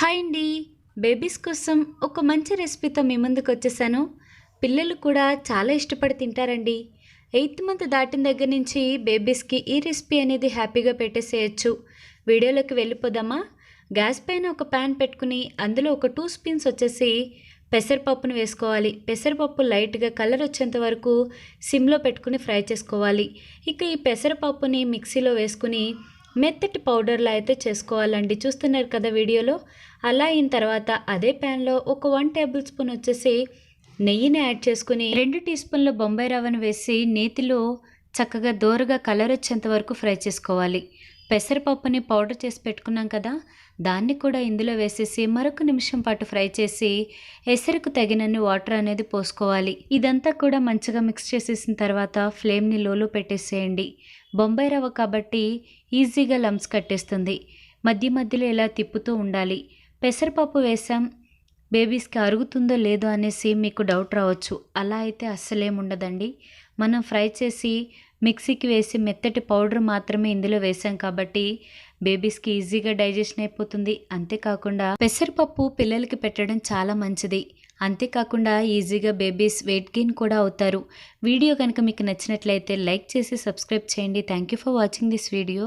Hi అండి. Babies కోసం ఒక మంచి రెసిపీతో మీ ముందుకు వచ్చేసాను. పిల్లలు కూడా చాలా ఇష్టపడి తింటారండి. ఎయిత్ మంత్ దాటిన దగ్గర నుంచి బేబీస్కి ఈ రెసిపీ అనేది హ్యాపీగా పెట్టేసేయచ్చు. వీడియోలోకి వెళ్ళిపోదామా? గ్యాస్ పైన ఒక ప్యాన్ పెట్టుకుని అందులో ఒక టూ స్పూన్స్ వచ్చేసి పెసరపప్పును వేసుకోవాలి. పెసరపప్పు లైట్గా కలర్ వచ్చేంత వరకు సిమ్లో పెట్టుకుని ఫ్రై చేసుకోవాలి. ఇక ఈ పెసరపప్పుని మిక్సీలో వేసుకుని మెత్తటి పౌడర్లా అయితే చేసుకోవాలండి. చూస్తున్నారు కదా వీడియోలో? అలా అయిన తర్వాత అదే ప్యాన్లో ఒక వన్ టేబుల్ స్పూన్ వచ్చేసి నెయ్యిని యాడ్ చేసుకుని రెండు టీ స్పూన్ల బొంబాయి రవ్వను వేసి నేతిలో చక్కగా దోరగా కలర్ వచ్చేంత వరకు ఫ్రై చేసుకోవాలి. పెసరపప్పుని పౌడర్ చేసి పెట్టుకున్నాం కదా దాన్ని కూడా ఇందులో వేసేసి మరొక నిమిషం పాటు ఫ్రై చేసి ఎసరుకు తగినన్ని వాటర్ అనేది పోసుకోవాలి. ఇదంతా కూడా మంచిగా మిక్స్ చేసేసిన తర్వాత ఫ్లేమ్ని లోలో పెట్టేసేయండి. బొంబాయి రవ్వ కాబట్టి ఈజీగా లమ్స్ కట్టేస్తుంది. మధ్య మధ్యలో ఇలా తిప్పుతూ ఉండాలి. పెసరపప్పు వేసాం బేబీస్కి అరుగుతుందో లేదో అనేసి మీకు డౌట్ రావచ్చు. అలా అయితే అస్సలేముండదండి. మనం ఫ్రై చేసి మిక్సీకి వేసి మెత్తటి పౌడర్ మాత్రమే ఇందులో వేసాం కాబట్టి బేబీస్కి ఈజీగా డైజెషన్ అయిపోతుంది. అంతేకాకుండా పెసరపప్పు పిల్లలకి పెట్టడం చాలా మంచిది. అంతేకాకుండా ఈజీగా బేబీస్ వెయిట్ గెయిన్ కూడా అవుతారు. వీడియో కనుక మీకు నచ్చినట్లయితే లైక్ చేసి సబ్స్క్రైబ్ చేయండి. Thank you for watching this video.